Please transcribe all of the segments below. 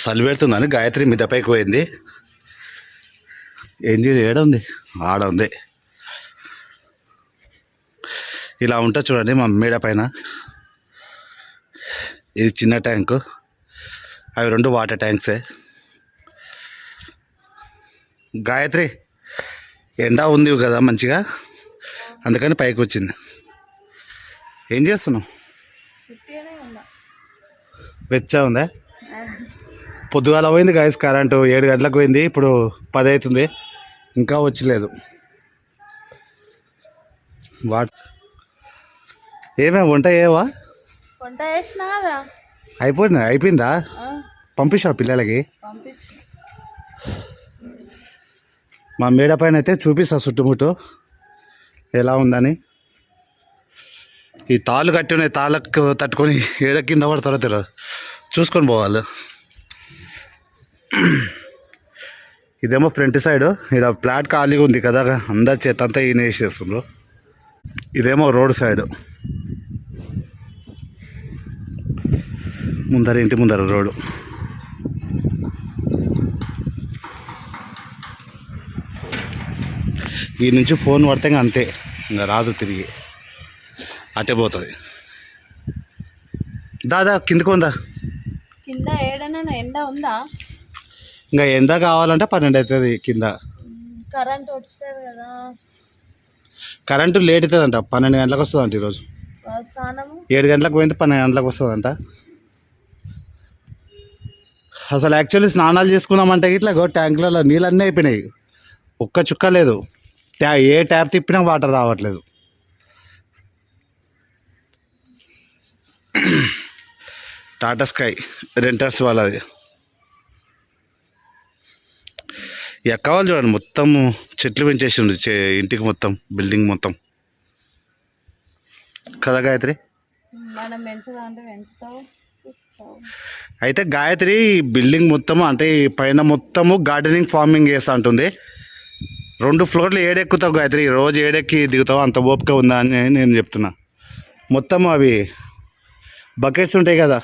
చలి పెడుతుందని గాయత్రి మిద్దపైకి పోయింది. ఏం చేసి ఏడ ఉంది? ఆడ ఉంది. ఇలా ఉంటుంది చూడండి మా మేడ పైన. ఇది చిన్న ట్యాంకు. అవి రెండు వాటర్ ట్యాంక్సే. గాయత్రి ఎండ ఉంది కదా మంచిగా? అందుకని పైకి వచ్చింది. ఏం చేస్తున్నావు? వెచ్చా ఉందా? పొద్దుగాల పోయింది గాయస్ కరెంటు ఏడు గంటలకు పోయింది ఇప్పుడు పది అవుతుంది. ఇంకా వచ్చలేదు. వాట్? ఏమే వంట ఏవా వంట చేసినా కదా. అయిపోయిందా? అయిపోయిందా? పంపించా పిల్లలకి? మా మేడ పైన అయితే చూపిస్తా చుట్టుముట్టు. ఎలా ఉందని. ఈ తాళ్ళు కట్టి ఉన్నాయి తాళ్ళకు తట్టుకొని ఏడ కింద పడతారో తెలియదు చూసుకొని పోవాలి. ఇదేమో ఫ్రంట్ సైడ్. ఇక్కడ ఫ్లాట్ ఖాళీగా ఉంది కదా అందరి చేత అంతా ఈయన వేసేస్తుండ్రు ఇదేమో రోడ్ సైడ్. ముందర ఇంటి ముందర రోడ్డు ఈ నుంచి ఫోన్ పడితే ఇంకా అంతే ఇంకా రాదు తిరిగి. అటే పోతుంది. దాదా కిందకు ఉందా కింద ఏడైనా ఎండ ఉందా? ఇంకా ఎంత కావాలంటే పన్నెండు అవుతుంది కింద. కరెంట్ కదా. కరెంటు లేట్ అవుతుందంట పన్నెండు గంటలకు వస్తుందంట ఈరోజు. స్నానము? ఏడు గంటలకు పోయింది పన్నెండు గంటలకు వస్తుందంట. అసలు యాక్చువల్లీ స్నానాలు చేసుకుందామంటే ఇట్లా గో ట్యాంకులలో నీళ్ళన్నీ అయిపోయినాయి. ఒక్క చుక్క లేదు. ట్యా ఏ ట్యాప్ తిప్పినా వాటర్ రావట్లేదు. టాటా స్కై రెంటర్స్ వాళ్ళది. ఎక్కవాలి చూడండి మొత్తం చెట్లు పెంచేసిండు ఇంటికి మొత్తం బిల్డింగ్ మొత్తం. కదా గాయత్రి? అయితే గాయత్రి బిల్డింగ్ మొత్తము అంటే ఈ పైన మొత్తము గార్డెనింగ్ ఫార్మింగ్ చేస్తూ ఉంటుంది రెండు ఫ్లోర్లు ఏడెక్కుతావు గాయత్రి రోజు ఏడెక్కి దిగుతావు అంత ఓపిక ఉందా అని నేను చెప్తున్నా. మొత్తం అవి బకెట్స్ ఉంటాయి కదా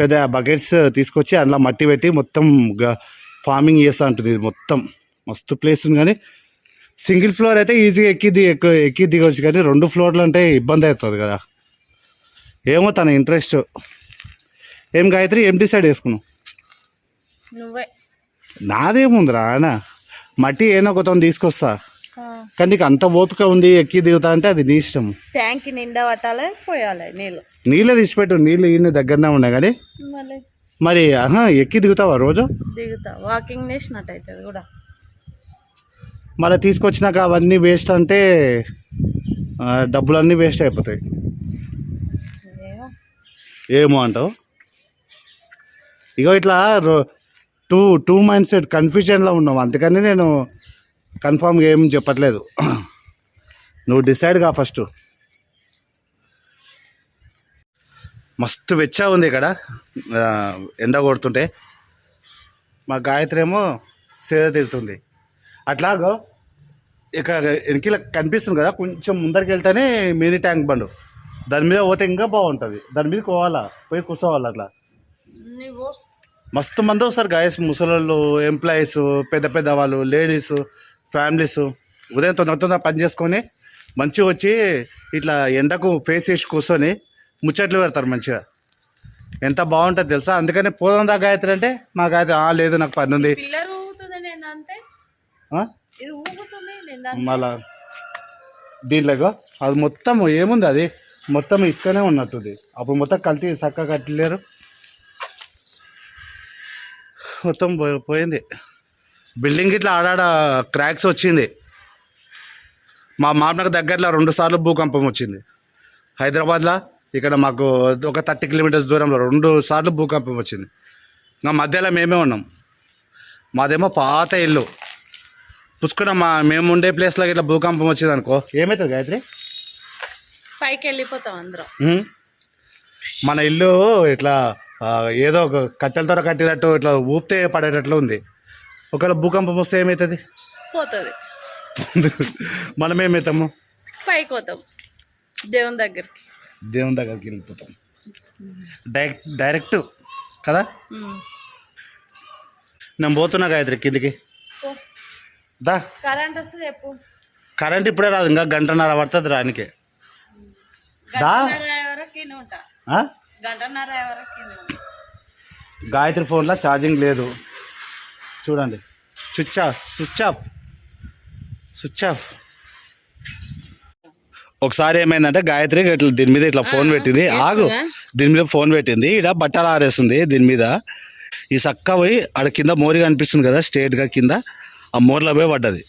పెద్ద బకెట్స్ తీసుకొచ్చి అందులో మట్టి పెట్టి మొత్తం గా- ఫార్మింగ్ చేస్తూ ఉంటుంది ఇది మొత్తం. మస్తు ప్లేస్ ఉంది కానీ సింగిల్ ఫ్లోర్ అయితే ఈజీగా ఎక్కి ది ఎక్కువ ఎక్కి దిగవచ్చు కానీ రెండు ఫ్లోర్లు అంటే ఇబ్బంది అవుతుంది కదా. ఏమో తన ఇంట్రెస్ట్ ఏం గాయత్రి ఏం డిసైడ్ చేసుకున్నావు? నువ్వే. నాదేముందిరా ఆయన మట్టి ఏనో కొత్త తీసుకొస్తా. కానీ నీకు అంత ఓపిక ఉంది ఎక్కి దిగుతా అంటే అది నీ ఇష్టం ట్యాంక్ నిండా పట్టాలి పోయాలి నీళ్ళు. నీళ్ళే తీసిపెట్టు నీళ్ళు ఈయన దగ్గరనే ఉన్నాయి కానీ మరి ఆహా ఎక్కి దిగుతావా రోజు? దిగుతా. వాకింగ్ చేసినట్టు అవుతుంది కూడా. మళ్ళీ తీసుకొచ్చినాక అవన్నీ వేస్ట్ అంటే ఆ, డబ్బులన్నీ వేస్ట్ అయిపోతాయి. ఏమో. ఏమో అంటావు? ఇగో ఇట్లా రో టూ టూ మైండ్ సెట్ కన్ఫ్యూజన్లో ఉన్నావు. అందుకని నేను కన్ఫామ్గా ఏం చెప్పట్లేదు. నువ్వు డిసైడ్గా ఫస్ట్ మస్తు వెచ్చా ఉంది ఇక్కడ. ఎండ కొడుతుంటే. మా గాయత్రి ఏమో సేద తిరుగుతుంది అట్లాగో ఇక వెనకిల కనిపిస్తుంది కదా కొంచెం ముందరికి వెళ్తేనే మీది ట్యాంక్ బండు. దాని మీద పోతే ఇంకా బాగుంటుంది. దాని మీద పోవాలా? పోయి కూర్చోవాలి అట్లా? మస్తు మంది వస్తారు గాయస్ ముసలోళ్ళు ఎంప్లాయీస్ పెద్ద పెద్ద వాళ్ళు లేడీస్ ఫ్యామిలీస్ ఉదయం తొందర తొందర పని చేసుకొని మంచిగా వచ్చి ఇట్లా ఎండకు ఫేస్ చేసి కూర్చొని ముచ్చట్లు పెడతారు మంచిగా. ఎంత బాగుంటుంది తెలుసా? అందుకని పోదాం దా గాయత్రి అంటే మా గాయత్రి "ఆ, లేదు నాకు పని ఉంది. మళ్ళా దీంట్లో అది మొత్తం ఏముంది అది? మొత్తం ఇసుకనే ఉన్నట్టుంది. అప్పుడు మొత్తం కల్తీ చక్కగా కట్టలేరు. మొత్తం పోయింది. బిల్డింగ్ ఇట్లా ఆడాడ క్రాక్స్ వచ్చింది. మా మామనకు దగ్గరలో రెండు సార్లు భూకంపం వచ్చింది. హైదరాబాద్లో ఇక్కడ మాకు ఒక థర్టీ కిలోమీటర్స్ దూరంలో రెండు సార్లు భూకంపం వచ్చింది. ఇంకా మధ్యలో మేమే ఉన్నాం. మాదేమో పాత ఇల్లు. పుచ్చుకున్న మా మేము ఉండే ప్లేస్లో ఇట్లా భూకంపం వచ్చింది అనుకో. ఏమవుతుంది గాయత్రి? పైకి వెళ్ళిపోతాం అందరం? మన ఇల్లు ఇట్లా ఏదో ఒక కట్టెలతో కట్టినట్టు ఇట్లా ఊపితే పడేటట్లు ఉంది. ఒకవేళ భూకంపం వస్తే ఏమవుతుంది పోతుంది. మనం ఏమవుతాము పైకి పోతాం. దేవుని దగ్గరికి. దేవుని దగ్గరికి వెళ్ళిపోతాం. డైరెక్ట్ డైరెక్ట్ కదా. నేను పోతున్నా గాయత్రి కిందికి. దా. కరెంట్ వస్తే చెప్పు. కరెంట్ ఇప్పుడే రాదు ఇంకా గంటన్నర పడుతుంది రానికి దా. గంటన్నర అయ్యే వరకు ఇన్ని ఉంటా. ఆ? గంటన్నర అయ్యే వరకు ఇన్ని ఉంటా. గాయత్రి ఫోన్లో ఛార్జింగ్ లేదు. చూడండి. Switch off switch off switch off. ఒకసారి ఏమైందంటే గాయత్రి ఇట్లా దీని మీద ఇట్లా ఫోన్ పెట్టింది. ఆగు దీని మీద ఫోన్ పెట్టింది. ఇక్కడ బట్టలు ఆరేస్తుంది దీని మీద. ఈ సక్క పోయి ఆడ కింద మోరి కనిపిస్తుంది కదా స్ట్రేట్గా కింద. ఆ మోర్లో పోయి పడ్డది.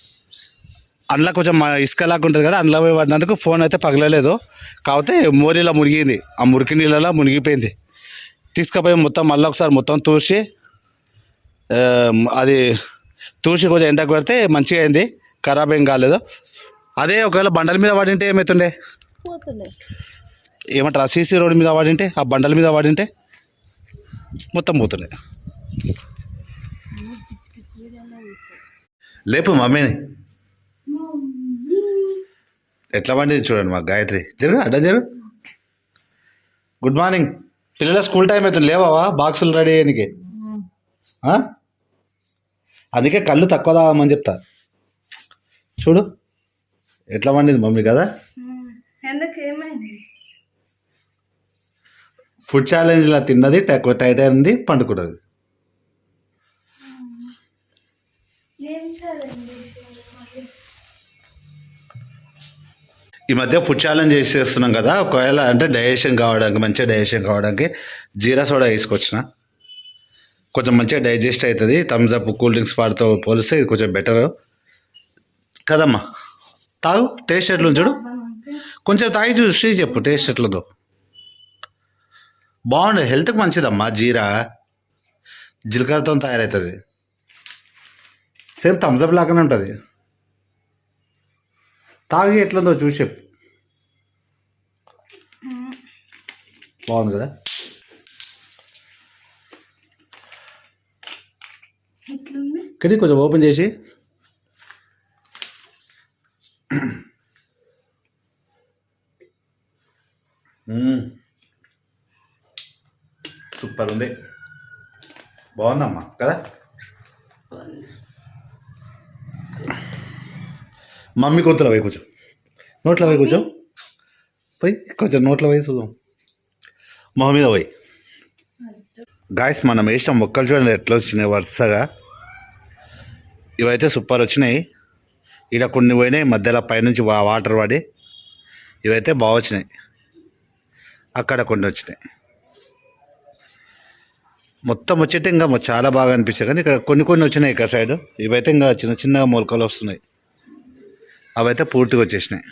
అందులో కొంచెం మా ఇసుకలాగా ఉంటుంది కదా అందులో పోయి పడినందుకు ఫోన్ అయితే పగలలేదు. కాకపోతే మోరిలా మునిగింది. ఆ మురికి నీళ్ళలో మునిగిపోయింది. తీసుకుపోయి మొత్తం మళ్ళీ ఒకసారి మొత్తం తూసి అది తూసి కొంచెం ఎండకు పెడితే మంచిగా అయింది. ఖరాబ్ ఏం కాలేదు. అదే ఒకవేళ బండల మీద పడింటే ఏమవుతుండే పోతుండే. ఏమంటారు? సీసీ రోడ్ మీద పడింటే ఆ బండల మీద పడింటే మొత్తం పోతుండే. లేపు మమ్మీని. ఎట్లా పండింది చూడండి మా గాయత్రి. జరుగు అడ్డ జరుగు. గుడ్ మార్నింగ్ పిల్లల స్కూల్ టైం అవుతుంది లేవా బాక్సులు రెడీ అయ్యానికి. ఆ? అందుకే కళ్ళు తక్కువ తాగమని చెప్తా. చూడు. ఎట్లా పండింది మమ్మీ కదా? ఫుడ్ ఛాలెంజ్లో తిన్నది తక్కువ టైట్ అయింది పండుకున్నది. ఈ మధ్య ఫుడ్ ఛాలెంజ్ చేసేస్తున్నాం కదా ఒకవేళ అంటే డైజెషన్ కావడానికి మంచిగా డైజెషన్ కావడానికి జీరా సోడా వేసుకొచ్చిన కొంచెం మంచిగా డైజెస్ట్ అవుతుంది థమ్స్ అప్ కూల్ డ్రింక్స్ వాటితో పోలిస్తే ఇది కొంచెం బెటర్ కదమ్మా? తాగు టేస్ట్ ఎట్లుంది చూడు. కొంచెం తాగి చూసి చెప్పు టేస్ట్ ఎట్లుందో బాగుండే హెల్త్కి మంచిదమ్మా జీరా. జీలకర్రతో తయారవుతుంది సేమ్ థమ్స్అప్ లాగానే ఉంటుంది. తాగి ఎట్లుందో చూసి చెప్పు. బాగుంది కదా? కానీ కొంచెం ఓపెన్ చేసి. సూపర్ ఉంది. బాగుందమ్మా కదా? మమ్మీ కొంతలో పోయి కూర్చో. నోట్లో పోయి కూర్చో. పోయి కొంచెం నోట్లో పోయి చూద్దాం. మొహం మీద పోయి. గాయస్ మనం వేసిన మొక్కలు చూడండి ఎట్లా వచ్చినాయి వరుసగా. ఇవైతే సూపర్ వచ్చినాయి. ఈడ కొన్ని పోయినాయి మధ్యలో పైనుంచి వా- వాటర్ పడి ఇవైతే బాగా వచ్చినాయి అక్కడ కొన్ని వచ్చినాయి. మొత్తం వచ్చేట ఇంకా చాలా బాగా అనిపించాయి కానీ ఇక్కడ కొన్ని కొన్ని వచ్చినాయి ఇక్కడ సైడ్. ఇవైతే ఇంకా చిన్న చిన్న మొలకలు వస్తున్నాయి. అవైతే పూర్తిగా వచ్చేసినాయి.